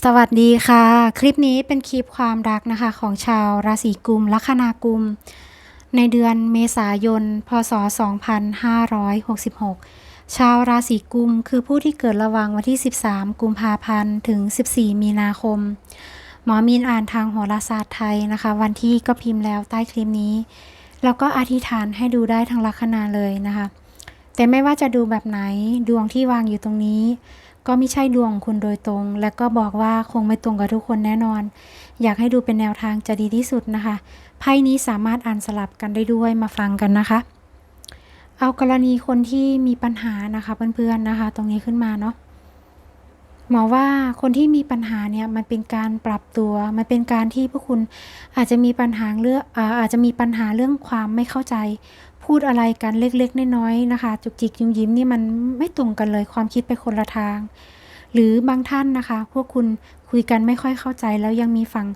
สวัสดีค่ะ คลิปนี้เป็นคลิปความรักนะคะ ของชาวราศีกุมลัคนากุม ในเดือนเมษายน พศ 2566 ชาวราศีกุมคือผู้ที่เกิดระหว่างวันที่ 13 กุมภาพันธ์ถึง 14 มีนาคม หมอมีนอ่านทางโหราศาสตร์ไทยนะคะ วันที่ก็พิมพ์แล้วใต้คลิปนี้ แล้วก็อธิษฐานให้ดูได้ทั้งลัคนาเลยนะคะ แต่ไม่ว่าจะดูแบบไหนดวงที่วางอยู่ตรงนี้ ก็ไม่ใช่ดวงคุณโดยตรง และก็บอกว่าคงไม่ตรงกับทุกคนแน่นอน อยากให้ดูเป็นแนวทางจะดีที่สุดนะคะไพ่นี้สามารถอ่านสลับกันได้ด้วยมาฟังกันนะคะ เอากรณีคนที่มีปัญหานะคะเพื่อนๆนะคะ ตรงนี้ขึ้นมาเนาะหมอว่าคนที่มีปัญหาเนี่ยมันเป็นการปรับตัว มันเป็นการที่พวกคุณอาจจะมีปัญหาเรื่องออาจจะมีปัญหาเรื่องความไม่เข้าใจ พูดอะไรกันเล็กๆน้อยๆนะคะ จุกจิกยิ้มยิ้มนี่มันไม่ตรงกันเลยความคิดไปคนละทาง หรือบางท่านนะคะ พวกคุณคุยกันไม่ค่อยเข้าใจแล้วยังมีฝั่ง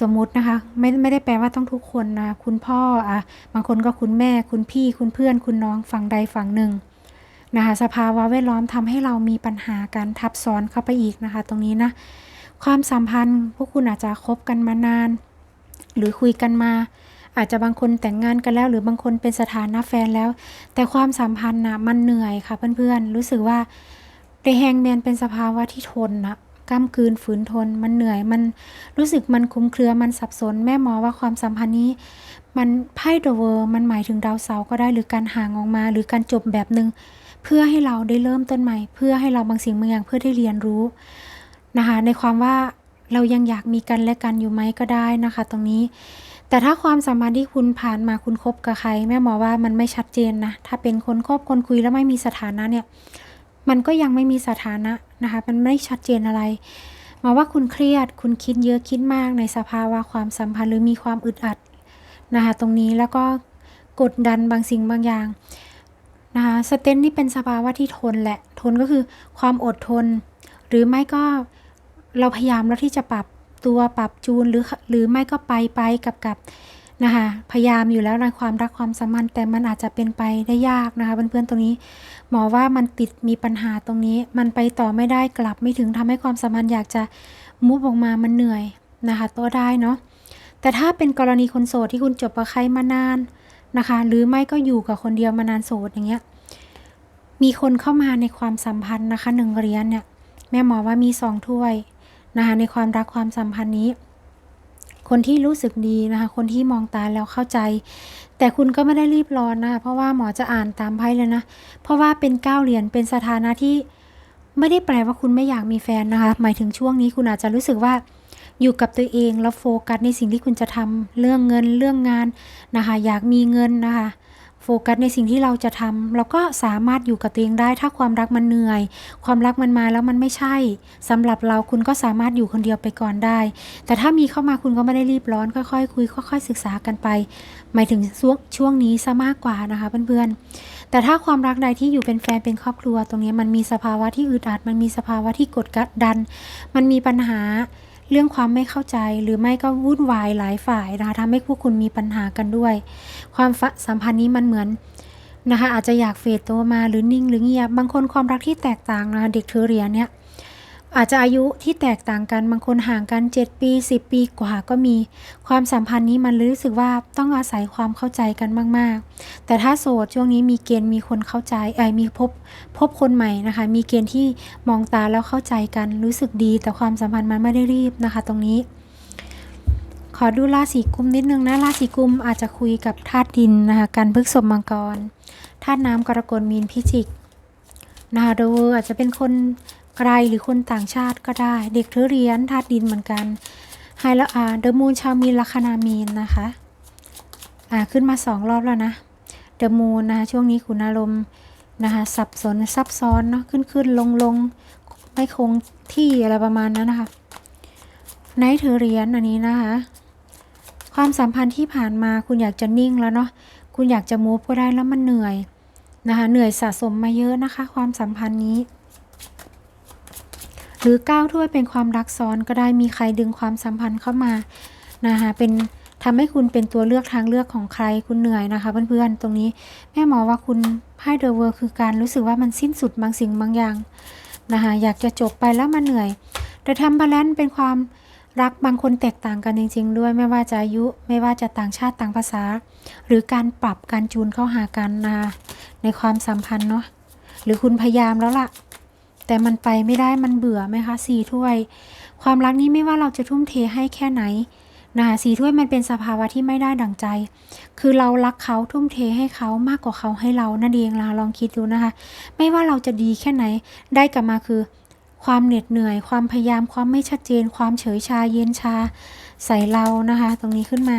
สมมุตินะคะ ไม่ไม่ได้แปลว่าต้องทุกคนนะคุณพ่ออะบางคนก็คุณแม่ คุณพี่คุณเพื่อน คุณน้องฝั่งใดฝั่งหนึ่งนะคะสภาวะแวดล้อมทำให้เรามีปัญหาการทับซ้อนเข้าไปอีกนะคะ ตรงนี้นะความสัมพันธ์พวกคุณอาจจะคบกันมานาน หรือคุยกันมา อาจจะบางคนแต่งงานกันแล้ว หรือบางคนเป็นสถานะแฟนแล้ว แต่ความสัมพันธ์นะมันเหนื่อยค่ะเพื่อนๆ รู้สึกว่าเดแฮงแมนเป็นสภาวะที่ทนนะก้ามกืนฝืนทน มันเหนื่อยมันรู้สึกมันคลุมเครือมันสับสน แม่หมอว่าความสัมพันธ์นี้ มันไพ่เดอะเวอร์มันหมายถึงดาวเสาร์ก็ได้หรือการห่างออกมา หรือการจบแบบหนึ่งเพื่อให้เราได้เริ่มต้นใหม่ เพื่อให้เราบางสิ่งบางอย่างเพื่อได้เรียนรู้นะคะในความว่าเรายังอยากมีกันและกันอยู่ไหมก็ได้นะคะ ตรงนี้ แต่ถ้าความสัมพันธ์ที่คุณผ่านมาคุณคบกับใคร แม่หมอว่ามันไม่ชัดเจนนะ ถ้าเป็นคนคบคนคุยแล้วไม่มีสถานะเนี่ย มันก็ยังไม่มีสถานะนะคะ มันไม่ชัดเจนอะไรหมอว่าคุณเครียด คุณคิดเยอะคิดมากในสภาวะความสัมพันธ์หรือมีความอึดอัดนะคะตรงนี้แล้วก็กดดันบางสิ่งบางอย่างนะคะสเตนนี่เป็นสภาวะที่ทนแหละ ทนก็คือความอดทน หรือไม่ก็เราพยายามแล้วที่จะปรับ ตัวปรับจูนหรือหรือไม่ก็ไปไปกับกับนะคะพยายามอยู่แล้วในความรักความสัมพันธ์แต่มันอาจจะเป็นไปได้ยากนะคะเพื่อนๆตรงนี้ หมอว่ามันติดมีปัญหาตรงนี้ มันไปต่อไม่ได้กลับไม่ถึงทำให้ความสัมพันธ์อยากจะมุฟออกมามันเหนื่อยนะคะตัวได้เนาะแต่ถ้าเป็นกรณีคนโสดที่คุณจบกับใครมานานนะคะ หรือไม่ก็อยู่กับคนเดียวมานานโสดอย่างเงี้ยมีคนเข้ามาในความสัมพันธ์นะคะหนึ่งเหรียญเนี่ยแม่หมอว่ามีสองถ้วย นะคะในความรักความสัมพันธ์นี้ คนที่รู้สึกดีนะคะคนที่มองตาแล้วเข้าใจ แต่คุณก็ไม่ได้รีบร้อนนะคะเพราะว่าหมอจะอ่านตามไพ่เลยนะ เพราะว่าเป็นเก้าเหรียญเป็นสถานะที่ไม่ได้แปลว่าคุณไม่อยากมีแฟนนะคะ หมายถึงช่วงนี้คุณอาจจะรู้สึกว่าอยู่กับตัวเองแล้วโฟกัสในสิ่งที่คุณจะทำเรื่องเงินเรื่องงานนะคะ อยากมีเงินนะคะ โฟกัสในสิ่งที่เราจะทำเราก็สามารถอยู่กับตัวเองได้ ถ้าความรักมันเหนื่อย ความรักมันมาแล้วมันไม่ใช่สำหรับเราคุณก็สามารถอยู่คนเดียวไปก่อนได้ แต่ถ้ามีเข้ามาคุณก็ไม่ได้รีบร้อน ค่อยๆคุยค่อย ๆ ศึกษากันไป หมายถึงช่วงช่วงนี้ซะมากกว่านะคะเพื่อนๆแต่ถ้าความรักใดที่อยู่เป็นแฟนเป็นครอบครัว ตรงนี้มันมีสภาวะที่อึดอัด มันมีสภาวะที่กดดัน มันมีปัญหา เรื่องความไม่เข้าใจหรือไม่ก็วุ่นวายหลายฝ่ายนะคะทำให้พวกคุณมีปัญหากันด้วย ความสัมพันธ์นี้มันเหมือนนะคะอาจจะอยากเฟดตัวมาหรือนิ่งหรือเงียบ บางคนความรักที่แตกต่างนะคะเด็กเทอเรียนเนี่ย อาจจะอายุที่แตกต่างกันบางคนห่างกัน 7 ปี 10 ปีกว่าก็มี ความสัมพันธ์นี้มันรู้สึกว่าต้องอาศัยความเข้าใจกันมาก ๆ แต่ถ้าโสดช่วงนี้มีเกณฑ์มีคนเข้าใจไอ้มีพบพบคนใหม่นะคะ มีเกณฑ์ที่มองตาแล้วเข้าใจกันรู้สึกดี แต่ความสัมพันธ์มันไม่ได้รีบนะคะ ตรงนี้ ขอดูราศีกุมนิดนึงนะราศีกุมอาจจะคุยกับธาตุดินนะคะกันพฤกษมังกรธาตุน้ำกรกฎมีนพิจิกนะคะเดวอาจจะเป็นคน ไกลหรือคนต่างชาติก็ได้ เด็กเทอเรียนธาตุดินเหมือนกันไฮละอาเดอะมูนชาวมีนลัคนามีนนะคะ อ่าขึ้นมาสองรอบแล้วนะเดอะมูนนะคะช่วงนี้คุณอารมณ์นะคะสับสนซับซ้อนเนาะขึ้นขึ้นลงลงไม่คงที่อะไรประมาณนั้นนะคะไนท์เทอเรียนอันนี้นะคะ ความสัมพันธ์ที่ผ่านมาคุณอยากจะนิ่งแล้วเนาะคุณอยากจะมูฟก็ได้แล้วมันเหนื่อยนะคะเหนื่อยสะสมมาเยอะนะคะ ความสัมพันธ์นี้ หรือก้าวถ้วยเป็นความรักซ้อนก็ได้มีใครดึงความสัมพันธ์เข้ามานะคะเป็นทำให้คุณเป็นตัวเลือกทางเลือกของใครคุณเหนื่อยนะคะเพื่อนๆตรงนี้แม่หมอว่าคุณไพ่เดอะเวอร์คือการรู้สึกว่ามันสิ้นสุดบางสิ่งบางอย่างนะคะอยากจะจบไปแล้วมันเหนื่อย แต่ทำบาลานซ์เป็นความรักบางคนแตกต่างกันจริง ๆ ด้วยไม่ว่าจะอายุไม่ว่าจะต่างชาติต่างภาษา หรือการปรับการจูนเข้าหากันนะคะในความสัมพันธ์เนาะหรือคุณพยายามแล้วล่ะ แต่มันไปไม่ได้มันเบื่อไหมคะสี่ถ้วย ความรักนี้ไม่ว่าเราจะทุ่มเทให้แค่ไหนนะคะสีถ้วยมันเป็นสภาวะที่ไม่ได้ดั่งใจ คือเรารักเขาทุ่มเทให้เขามากกว่าเขาให้เรานั่นเองล่ะลองคิดดูนะคะ ไม่ว่าเราจะดีแค่ไหนได้กลับมาคือ ความเหน็ดเหนื่อย ความพยายามความไม่ชัดเจน ความเฉยชาเย็นชา ใส่เรานะคะ ตรงนี้ขึ้นมา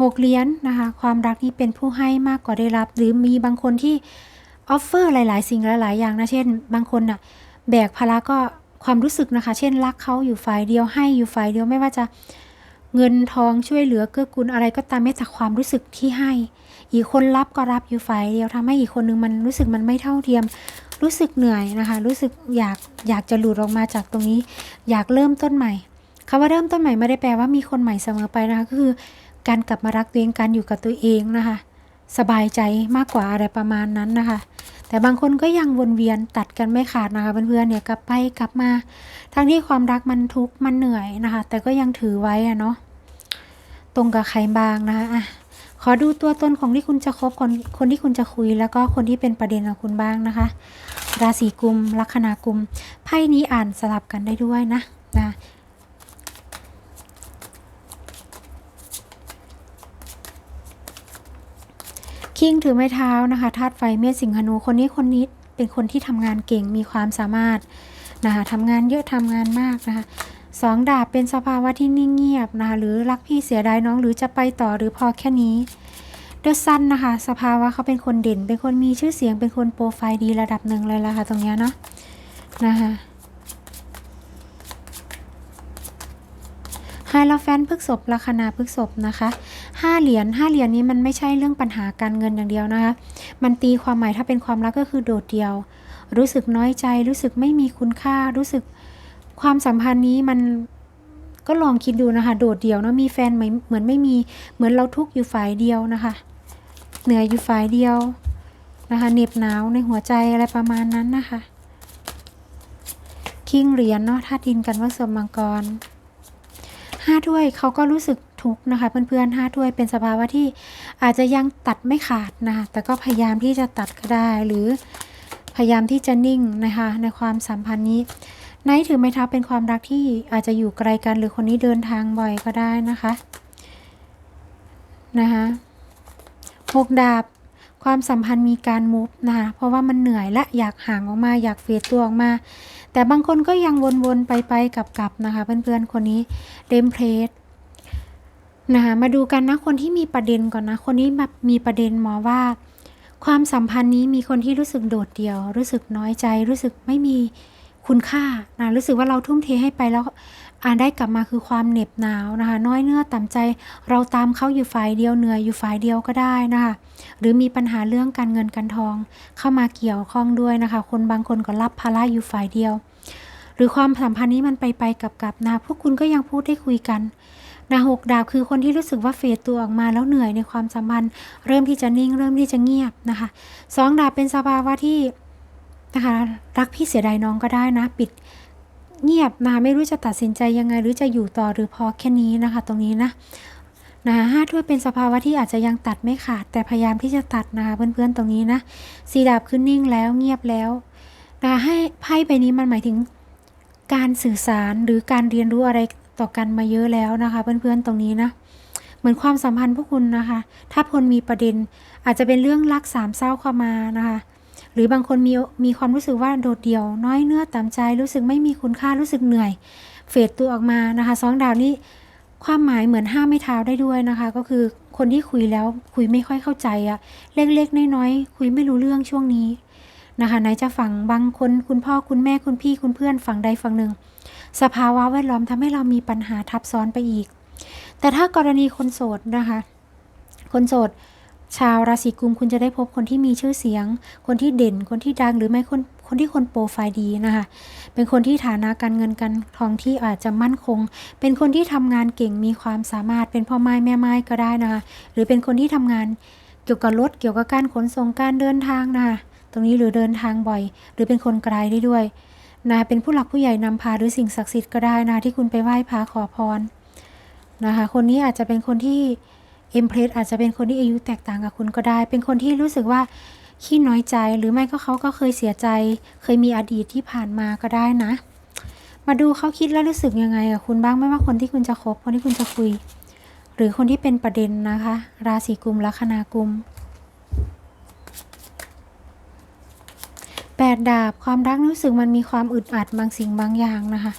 หกเหรียญนะคะ ความรักนี้เป็นผู้ให้มากกว่าได้รับ หรือมีบางคนที่ ออฟเฟอร์หลาย ๆ สิ่งหลาย ๆ อย่างนะ เช่น บางคนน่ะแบกภาระก็ความรู้สึกนะคะ เช่น รักเขาอยู่ฝ่ายเดียวให้อยู่ฝ่ายเดียวไม่ว่าจะเงินทองช่วยเหลือเกื้อกูลอะไรก็ตามแม้แต่ความรู้สึกที่ให้ อีกคนรับก็รับอยู่ฝ่ายเดียวทำให้อีกคนนึงมันรู้สึกมันไม่เท่าเทียม รู้สึกเหนื่อยนะคะ รู้สึกอยากอยากจะหลุดออกมาจากตรงนี้ อยากเริ่มต้นใหม่คำว่าเริ่มต้นใหม่ไม่ได้แปลว่ามีคนใหม่เสมอไปนะคะก็คือ การกลับมารักตัวเองการอยู่กับตัวเองนะคะ สบายใจมากกว่าอะไรประมาณนั้นนะคะ แต่บางคนก็ยังวนเวียนตัดกันไม่ขาดนะคะเพื่อนๆเนี่ยกลับไปกลับมา ทั้งที่ความรักมันทุกข์มันเหนื่อยนะคะ แต่ก็ยังถือไว้อะเนาะตรงกับใครบางนะคะอะขอดูตัวตนของที่คุณจะคบคนคนที่คุณจะคุยแล้วก็คนที่เป็นประเด็นของคุณบ้างนะคะ ราศีกุมลัคนากุมไพ่นี้อ่านสลับกันได้ด้วยนะนะ คิงถือไม้เท้านะคะธาตุไฟเมษสิงหนูคนนี้คนนี้เป็นคนที่ทำงานเก่งมีความสามารถนะคะทำงานเยอะทำงานมากนะคะสองดาบเป็นสภาวะที่นิ่งเงียบนะคะหรือรักพี่เสียดายน้องหรือจะไปต่อหรือพอแค่นี้เดอะซันนะคะสภาวะเขาเป็นคนเด่น เป็นคนมีชื่อเสียงเป็นคนโปรไฟล์ดีระดับหนึ่งเลยละค่ะตรงเนี้ยเนาะนะคะไฮลาแฟนพฤกษบลัคนาพฤกษบนะคะ ห้าเหรียญห้าเหรียญนี้มันไม่ใช่เรื่องปัญหาการเงินอย่างเดียวนะคะ มันตีความหมายถ้าเป็นความรักก็คือโดดเดี่ยว รู้สึกน้อยใจ รู้สึกไม่มีคุณค่า รู้สึกความสัมพันธ์นี้มันก็ลองคิดดูนะคะ โดดเดี่ยวเนาะมีแฟนเหมือนเหมือนไม่มีเหมือนเราทุกอยู่ฝ่ายเดียวนะคะ เหนื่อยอยู่ฝ่ายเดียวนะคะเหน็บหนาวในหัวใจอะไรประมาณนั้นนะคะคิงเหรียญเนาะธาตุดินกันว่าสมมังกรห้าถ้วยเขาก็รู้สึก ทุกนะคะ เพื่อนๆห้าถ้วยเป็นสภาวะที่อาจจะยังตัดไม่ขาดนะคะแต่ก็พยายามที่จะตัดก็ได้หรือพยายามที่จะนิ่งนะคะในความสัมพันธ์นี้ไนท์ถือไม้เท้าเป็นความรักที่อาจจะอยู่ไกลกันหรือคนนี้เดินทางบ่อยก็ได้นะคะนะคะหกดาบความสัมพันธ์มีการมูฟนะคะเพราะว่ามันเหนื่อยและอยากห่างออกมาอยากเฟดตัวออกมา แต่บางคนก็ยังวนๆไปๆกลับๆนะคะ เพื่อนๆคนนี้เดมเพลส นะคะมาดูกันนะคนที่มีประเด็นก่อนนะ คนนี้แบบมีประเด็นหมอว่า ความสัมพันธ์นี้มีคนที่รู้สึกโดดเดี่ยว รู้สึกน้อยใจ รู้สึกไม่มีคุณค่านะรู้สึกว่าเราทุ่มเทให้ไปแล้วอานได้กลับมาคือความเหน็บหนาวนะคะน้อยเนื้อต่ำใจเราตามเขาอยู่ฝ่ายเดียวเหนื่อยอยู่ฝ่ายเดียวก็ได้นะคะหรือมีปัญหาเรื่องการเงินการทอง เข้ามาเกี่ยวข้องด้วยนะคะ คนบางคนก็รับภาระอยู่ฝ่ายเดียว หรือความสัมพันธ์นี้มันไปไปกลับกับนะพวกคุณก็ยังพูดได้คุยกัน นะหกดาบคือคนที่รู้สึกว่าเฟดตัวออกมาแล้วเหนื่อยในความสัมพันธ์ เริ่มที่จะนิ่งเริ่มที่จะเงียบนะคะสองดาบเป็นสภาวะที่นะคะรักพี่เสียดายน้องก็ได้นะ ปิดเงียบนะคะไม่รู้จะตัดสินใจยังไง หรือจะอยู่ต่อหรือพอแค่นี้นะคะ ตรงนี้นะนะห้าถ้วยเป็นสภาวะที่อาจจะยังตัดไม่ขาด แต่พยายามที่จะตัดนะคะเพื่อนๆตรงนี้นะสีดาบขึ้นนิ่งแล้วเงียบแล้วนะให้ไพ่ใบนี้มันหมายถึงการสื่อสารหรือการเรียนรู้อะไร ต่อกันมาเยอะแล้วนะคะ เพื่อนๆตรงนี้นะเหมือนความสัมพันธ์พวกคุณนะคะ ถ้าพลมีประเด็นอาจจะเป็นเรื่องรักสามเศร้าเข้ามานะคะ หรือบางคนมีมีความรู้สึกว่าโดดเดี่ยว น้อยเนื้อต่ำใจรู้สึกไม่มีคุณค่ารู้สึกเหนื่อย เฟดตัวออกมานะคะสองดาวนี้ความหมายเหมือนห้ามไม่เท้าได้ด้วยนะคะ ก็คือคนที่คุยแล้วคุยไม่ค่อยเข้าใจอะเล็กๆน้อยๆคุยไม่รู้เรื่องช่วงนี้นะคะไหนจะฝั่งบางคนคุณพ่อคุณแม่คุณพี่คุณเพื่อนฝั่งใดฝั่งหนึ่ง สภาวะแวดล้อมทำให้เรามีปัญหาทับซ้อนไปอีก แต่ถ้ากรณีคนโสดนะคะ คนโสดชาวราศีกุมคุณจะได้พบคนที่มีชื่อเสียง คนที่เด่น คนที่ดังหรือไม่คนคนที่คนโปรไฟล์ดีนะคะ เป็นคนที่ฐานะการเงินการทองที่อาจจะมั่นคง เป็นคนที่ทำงานเก่งมีความสามารถเป็นพ่อไม้แม่ไม้ก็ได้นะคะ หรือเป็นคนที่ทำงานเกี่ยวกับรถเกี่ยวกับการขนส่งการเดินทางนะคะ ตรงนี้หรือเดินทางบ่อย หรือเป็นคนไกลได้ด้วย นะเป็นผู้หลักผู้ใหญ่นำพาหรือสิ่งศักดิ์สิทธิ์ก็ได้นะที่คุณไปไหว้พระขอพรนะคะ คนนี้อาจจะเป็นคนที่เอ็มเพรสอาจจะเป็นคนที่อายุแตกต่างกับคุณก็ได้ เป็นคนที่รู้สึกว่าขี้น้อยใจหรือไม่ก็เขาก็เคยเสียใจ เคยมีอดีตที่ผ่านมาก็ได้นะ มาดูเขาคิดแล้วรู้สึกยังไงกับคุณบ้างไม่ว่าคนที่คุณจะคบคนที่คุณจะคุย หรือคนที่เป็นประเด็นนะคะ ราศีกุมลัคนากุม แปดดาบความรักรู้สึกมันมีความอึดอัดบางสิ่งบางอย่างนะคะ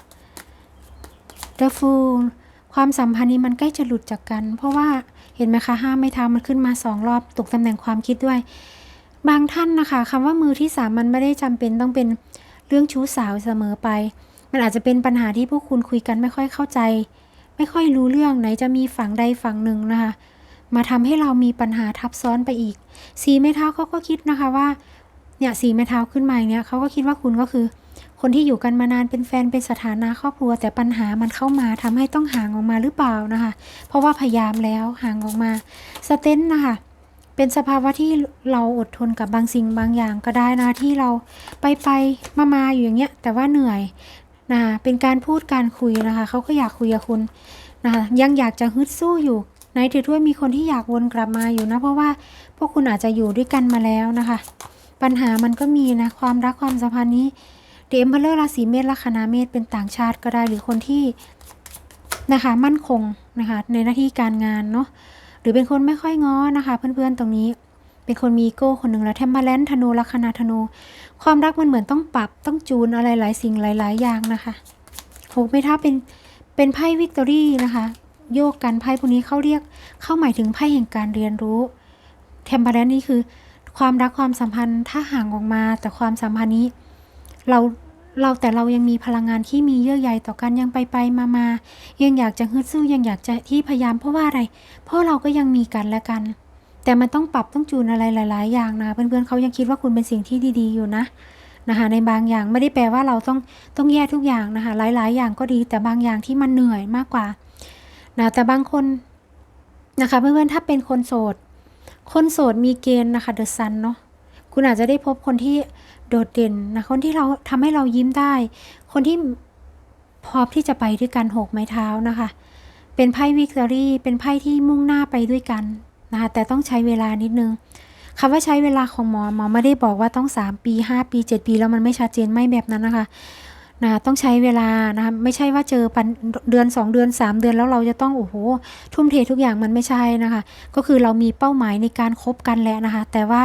The Fool ความสัมพันธ์นี้มันใกล้จะหลุดจากกัน เพราะว่าเห็นไหมคะห้ามไม่เท้ามันขึ้นมาสองรอบตกตำแหน่งความคิดด้วย บางท่านนะคะคำว่ามือที่สามมันไม่ได้จำเป็นต้องเป็นเรื่องชู้สาวเสมอไป มันอาจจะเป็นปัญหาที่พวกคุณคุยกันไม่ค่อยเข้าใจ ไม่ค่อยรู้เรื่องไหนจะมีฝั่งใดฝั่งหนึ่งนะคะ มาทำให้เรามีปัญหาทับซ้อนไปอีกสีไม้เท้าเขาก็คิดนะคะว่า เนี่ยสีไม้เท้าขึ้นมาอย่างเนี้ยเขาก็คิดว่าคุณก็คือ คนที่อยู่กันมานานเป็นแฟนเป็นสถานะครอบครัว แต่ปัญหามันเข้ามาทำให้ต้องห่างออกมาหรือเปล่านะคะ เพราะว่าพยายามแล้วห่างออกมาสเตนนะคะเป็นสภาวะที่เราอดทนกับบางสิ่งบางอย่างก็ได้นะที่เราไปไปมามาอยู่อย่างเงี้ยแต่ว่าเหนื่อยนะเป็นการพูดการคุยนะคะเขาก็อยากคุยกับคุณนะคะยังอยากจะฮึดสู้อยู่ในถือว่ามีคนที่อยากวนกลับมาอยู่นะ เพราะว่าพวกคุณอาจจะอยู่ด้วยกันมาแล้วนะคะ ปัญหามันก็มีนะ ความรักความสัมพันธ์นี้เดมเพลเลอร์ราศีเมษลัคนาเมษเป็นต่างชาติก็ได้หรือคนที่นะคะมั่นคงนะคะในหน้าที่การงานเนาะหรือเป็นคนไม่ค่อยง้อนะคะ เพื่อนๆตรงนี้เป็นคนมีโก้คนหนึ่งแล้วแทมมาแลนธนูลัคนาธนู ความรักมันเหมือนต้องปรับต้องจูนอะไรหลายสิ่งหลาย ๆ อย่างนะคะโหไม่ถ้าเป็นเป็นไพ่วิกตอรี่นะคะ โยกกันไพ่พวกนี้เขาเรียกเข้าหมายถึงไพ่แห่งการเรียนรู้เทมเพลนนี่คือ ความรักความสัมพันธ์ถ้าห่างออกมาแต่ความสัมพันธ์นี้ เราเราแต่เรายังมีพลังงานที่มีเยื่อใยต่อกันยังไปไปมามายังอยากจะฮึดสู้ยังอยากจะที่พยายามเพราะว่าอะไร เพราะเราก็ยังมีกันและกัน แต่มันต้องปรับต้องจูนอะไรหลาย ๆ อย่างนะเพื่อนๆเขายังคิดว่าคุณเป็นสิ่งที่ดี ๆ อยู่นะนะคะในบางอย่างไม่ได้แปลว่าเราต้องต้องแย่ทุกอย่างนะคะหลาย ๆ อย่างก็ดีแต่บางอย่างที่มันเหนื่อยมากกว่านะแต่บางคนนะคะเพื่อนๆถ้าเป็นคนโสด คนโสดมีเกณฑ์นะคะเดอะซันเนาะคุณอาจจะได้พบคนที่โดดเด่นนะคนที่เราทำให้เรายิ้มได้ คนที่พร้อมที่จะไปด้วยกันหกไม้เท้านะคะ เป็นไพ่วิกตอรี่เป็นไพ่ที่มุ่งหน้าไปด้วยกันนะคะแต่ต้องใช้เวลานิดนึงคำว่าใช้เวลาของหมอหมอไม่ได้บอกว่าต้อง 3 ปี 5 ปี 7 ปีแล้วมันไม่ชัดเจนไม่แบบนั้นนะคะ นะต้องใช้เวลานะคะไม่ใช่ว่าเจอปันเดือน 2 เดือน 3 เดือนแล้วเราจะต้องโอ้โหทุ่มเททุกอย่างมันไม่ใช่นะคะ ก็คือเรามีเป้าหมายในการคบกันแหละนะคะ แต่ว่า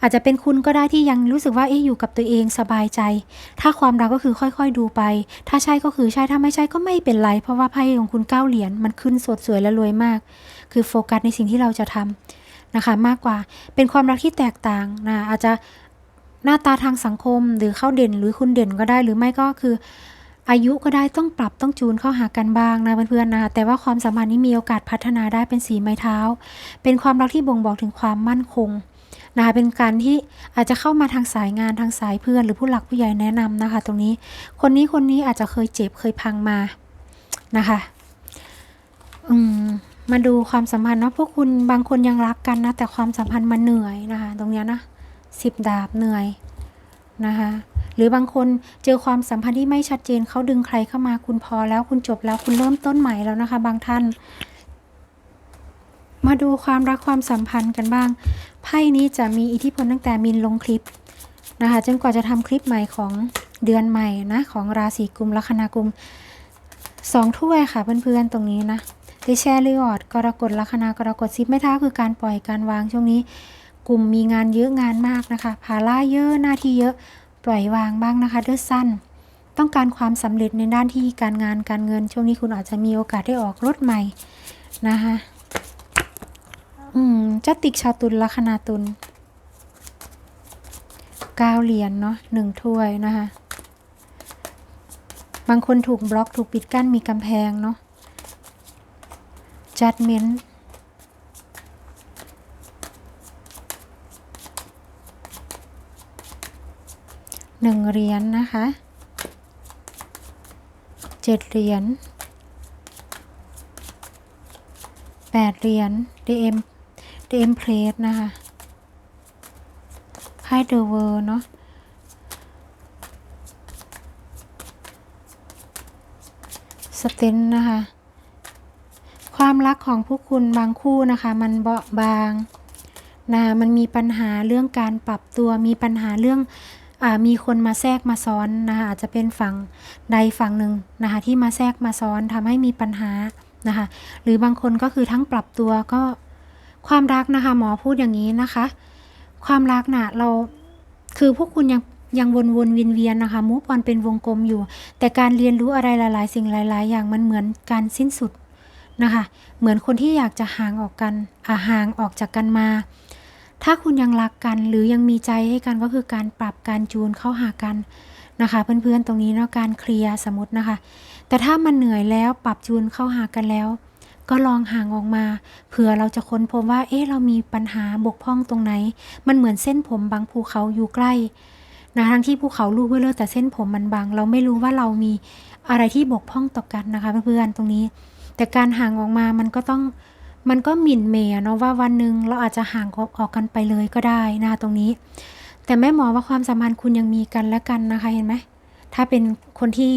อาจจะเป็นคุณก็ได้ที่ยังรู้สึกว่าเอ๊ะอยู่กับตัวเองสบายใจ ถ้าความรักก็คือค่อยๆดูไป ถ้าใช่ก็คือใช่ถ้าไม่ใช่ก็ไม่เป็นไร เพราะว่าไพ่ของคุณเก้าเหรียญมันขึ้นสดสวยและรวยมาก คือโฟกัสในสิ่งที่เราจะทำนะคะมากกว่าเป็นความรักที่แตกต่างนะอาจจะ หน้าตาทางสังคมหรือเข้าเด่นหรือคุณเด่นก็ได้หรือไม่ก็คือ อายุก็ได้ต้องปรับต้องจูนเข้าหากันบ้างนะเพื่อนๆนะแต่ว่าความสัมพันธ์นี้มีโอกาสพัฒนาได้เป็นสีไม้เท้า เป็นความรักที่บ่งบอกถึงความมั่นคงนะคะเป็นการที่อาจจะเข้ามาทางสายงานทางสายเพื่อน หรือผู้หลักผู้ใหญ่แนะนำนะคะ ตรงนี้คนนี้คนนี้อาจจะเคยเจ็บเคยพังมานะคะอืมมาดูความสัมพันธ์เนาะพวกคุณบางคนยังรักกันนะแต่ความสัมพันธ์มันเหนื่อยนะคะ ตรงเนี้ยนะ สิบดาบเหนื่อยนะคะหรือบางคนเจอความสัมพันธ์ที่ไม่ชัดเจนเขาดึงใครเข้ามาคุณพอแล้วคุณจบแล้วคุณเริ่มต้นใหม่แล้วนะคะ บางท่าน มาดูความรักความสัมพันธ์กันบ้างไพ่นี้จะมีอิทธิพลตั้งแต่มินลงคลิปนะคะจนกว่าจะทำคลิปใหม่ของเดือนใหม่นะของราศีกุมลัคนากุมสองถ้วยค่ะเพื่อนๆตรงนี้นะได้แชร์รีออดกรกฎลัคนา กรกฎซิปไม่ท้าคือการปล่อยการวางช่วงนี้ กลุ่มมีงานเยอะงานมากนะคะ ภาระเยอะหน้าที่เยอะปล่อยวางบ้างนะคะเดอสั้น ต้องการความสำเร็จในด้านที่การงานการเงิน ช่วงนี้คุณอาจจะมีโอกาสได้ออกรถใหม่นะคะอืมจะติกชาวตุลลัคนาตุลเก้าเหรียญเนาะหนึ่งถ้วยนะคะบางคนถูกบล็อกถูกปิดกั้นมีกำแพงเนาะ judgment หนึ่งเหรียญนนะคะเจ็ดเหรียญแปดเหรียญ DM DM plate นะคะไพ่เดอะเวอร์เนาะสเตนนะคะ ความรักของผู้คุณบางคู่นะคะ มันเบาบางนะมันมีปัญหาเรื่องการปรับตัวมีปัญหาเรื่อง มีคนมาแทรกมาซ้อนนะคะอาจจะเป็นฝั่งใดฝั่งหนึ่งนะคะที่มาแทรกมาซ้อนทำให้มีปัญหานะคะหรือบางคนก็คือทั้งปรับตัวก็ความรักนะคะ หมอพูดอย่างนี้นะคะ ความรักน่ะเราคือพวกคุณยังยังวนวนเวียนเวียนนะคะมูฟออนเป็นวงกลมอยู่ แต่การเรียนรู้อะไรหลาย ๆ สิ่งหลาย ๆ อย่างมันเหมือนการสิ้นสุดนะคะ เหมือนคนที่อยากจะห่างออกกันห่างออกจากกันมา ถ้าคุณยังรักกันหรือยังมีใจให้กันก็คือการปรับการจูนเข้าหากันนะคะ เพื่อนๆตรงนี้เนาะการเคลียร์สมมตินะคะ แต่ถ้ามันเหนื่อยแล้วปรับจูนเข้าหากันแล้ว ก็ลองห่างออกมาเผื่อเราจะค้นพบว่า เอ๊ะเรามีปัญหาบกพร่องตรงไหน มันเหมือนเส้นผมบางภูเขาอยู่ใกล้นะทั้งที่ภูเขาลูกเบลอแต่เส้นผมมันบาง เราไม่รู้ว่าเรามีอะไรที่บกพร่องต่อกันนะคะเพื่อนๆตรงนี้ แต่การห่างออกมามันก็ต้อง มันก็หมิ่นเมยเนาะว่าวันหนึ่งเราอาจจะห่างออกกันไปเลยก็ได้นะตรงนี้ แต่แม่หมอว่าความสัมพันธ์คุณยังมีกันและกันนะคะเห็นไหมถ้าเป็นคนที่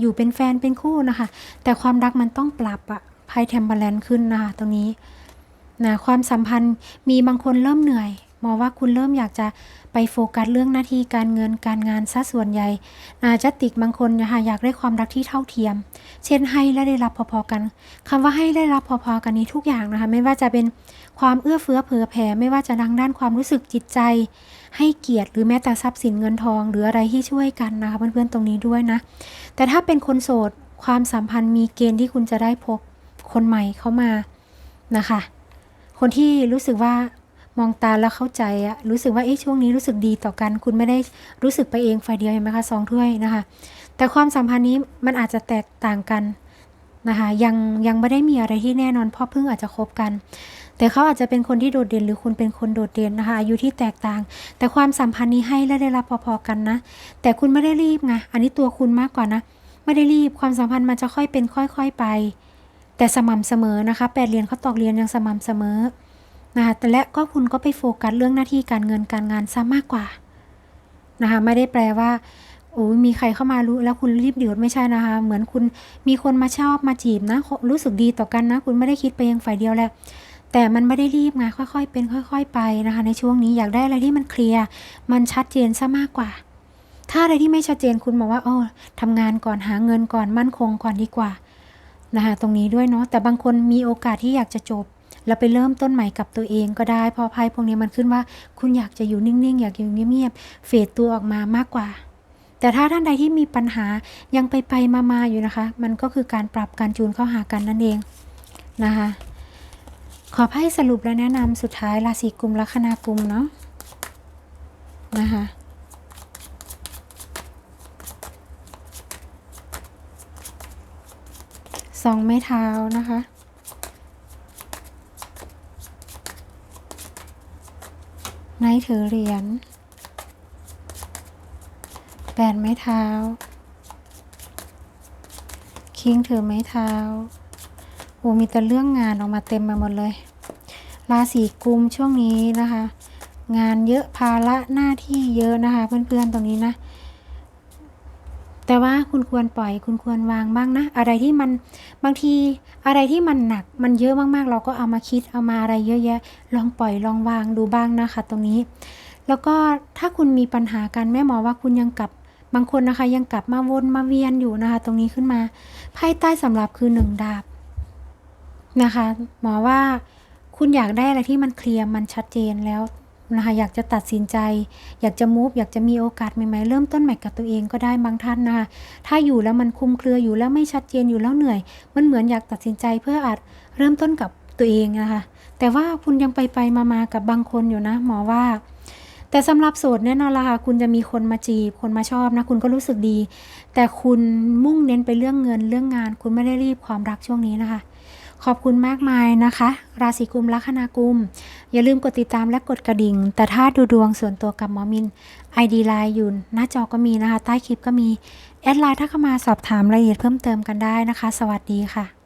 อยู่เป็นแฟนเป็นคู่นะคะ แต่ความรักมันต้องปรับอะไพ่เทมเบอร์แลนขึ้นนะคะตรงนี้นะความสัมพันธ์มีบางคนเริ่มเหนื่อย มองว่าคุณเริ่มอยากจะไปโฟกัสเรื่องหน้าที่การเงินการงานซะส่วนใหญ่นาจจะติกบางคนนะคะอยากได้ความรักที่เท่าเทียม เช่นให้และได้รับพอๆกันคำว่าให้ได้รับพอๆกันนี้ทุกอย่างนะคะ ไม่ว่าจะเป็นความเอื้อเฟื้อเผื่อแผ่ ไม่ว่าจะดังด้านความรู้สึกจิตใจ ให้เกียรติหรือแม้แต่ทรัพย์สินเงินทอง หรืออะไรที่ช่วยกันนะคะเพื่อนๆตรงนี้ด้วยนะ แต่ถ้าเป็นคนโสดความสัมพันธ์มีเกณฑ์ที่คุณจะได้พบคนใหม่เข้ามานะคะ คนที่รู้สึกว่า มองตาแล้วเข้าใจอะรู้สึกว่าเอ๊ะช่วงนี้รู้สึกดีต่อกัน คุณไม่ได้รู้สึกไปเองฝ่ายเดียวเห็นไหมคะสองถ้วยนะคะ แต่ความสัมพันธ์นี้มันอาจจะแตกต่างกันนะคะยังยังไม่ได้มีอะไรที่แน่นอนเพราะเพิ่งอาจจะคบกัน แต่เขาอาจจะเป็นคนที่โดดเด่นหรือคุณเป็นคนโดดเด่นนะคะอายุที่แตกต่าง แต่ความสัมพันธ์นี้ให้และได้รับพอๆกันนะ แต่คุณไม่ได้รีบไงอันนี้ตัวคุณมากกว่านะไม่ได้รีบความสัมพันธ์มันจะค่อยเป็นค่อย ๆไป แต่สม่ำเสมอนะคะแปดเรียญเขาตอกเรียญยังสม่ำเสมอ นะคะแต่และก็คุณก็ไปโฟกัสเรื่องหน้าที่การเงินการงานซะมากกว่านะคะไม่ได้แปลว่าโอ้ยมีใครเข้ามารู้แล้วคุณรีบเดือดไม่ใช่นะคะ เหมือนคุณมีคนมาชอบมาจีบนะ รู้สึกดีต่อกันนะ คุณไม่ได้คิดไปยังฝ่ายเดียวแหละแต่มันไม่ได้รีบไงค่อยๆ เป็นค่อย ๆ ไปนะคะ ในช่วงนี้อยากได้อะไรที่มันเคลียร์มันชัดเจนซะมากกว่า ถ้าอะไรที่ไม่ชัดเจนคุณบอกว่าโอ้ทำงานก่อนหาเงินก่อนมั่นคงก่อนดีกว่านะคะตรงนี้ด้วยเนาะแต่บางคนมีโอกาสที่อยากจะจบ แล้วไปเริ่มต้นใหม่กับตัวเองก็ได้พอไพ่พวกนี้มันขึ้นว่า คุณอยากจะอยู่นิ่งๆ อยากอยู่เงียบๆเฟดตัวออกมามากกว่า แต่ถ้าท่านใดที่มีปัญหายังไปไปมาๆอยู่นะคะ มันก็คือการปรับการจูนเข้าหากันนั่นเองนะคะขอไพ่สรุปและแนะนำสุดท้ายราศีกุมลัคนากุมเนาะนะคะสองไม้เท้านะคะ ไนท์ถือเหรียญแบนไม้เท้า คิงถือไม้เท้าโอ้มีแต่เรื่องงานออกมาเต็มไปหมดเลย ราศีกุมช่วงนี้นะคะ งานเยอะภาระหน้าที่เยอะนะคะ เพื่อนๆตรงนี้นะ แต่ว่าคุณควรปล่อยคุณควรวางบ้างนะ อะไรที่มันบางทีอะไรที่มันหนักมันเยอะมากๆ เราก็เอามาคิดเอามาอะไรเยอะแยะ ลองปล่อยลองวางดูบ้างนะคะ ตรงนี้ แล้วก็ถ้าคุณมีปัญหากันแม่หมอว่าคุณยังกลับบางคนนะคะยังกลับมาวนมาเวียนอยู่นะคะ ตรงนี้ขึ้นมาไพ่ใต้สำหรับคือหนึ่งดาบนะคะ หมอว่าคุณอยากได้อะไรที่มันเคลียร์มันชัดเจนแล้ว นะคะอยากจะตัดสินใจ อยากจะมูฟอยากจะมีโอกาสใหม่ๆเริ่มต้นใหม่กับตัวเองก็ได้บางท่านนะคะถ้าอยู่แล้วมันคุมเครืออยู่แล้วไม่ชัดเจนอยู่แล้วเหนื่อย มันเหมือนอยากตัดสินใจเพื่ออาจเริ่มต้นกับตัวเองนะคะแต่ว่าคุณยังไปไปมามากับบางคนอยู่นะ หมอว่า แต่สำหรับโสดแน่นอนละค่ะคุณจะมีคนมาจีบคนมาชอบนะ คุณก็รู้สึกดี แต่คุณมุ่งเน้นไปเรื่องเงินเรื่องงาน คุณไม่ได้รีบความรักช่วงนี้นะคะ ขอบคุณมากมายนะคะ ราศีกุมลัคนากุม อย่าลืมกดติดตามและกดกระดิ่ง แต่ถ้าดูดวงส่วนตัวกับหมอมิน ID ไลน์อยู่หน้าจอก็มีนะคะ ใต้คลิปก็มี แอดไลน์ถ้าเข้ามาสอบถามรายละเอียดเพิ่มเติมกันได้นะคะ สวัสดีค่ะ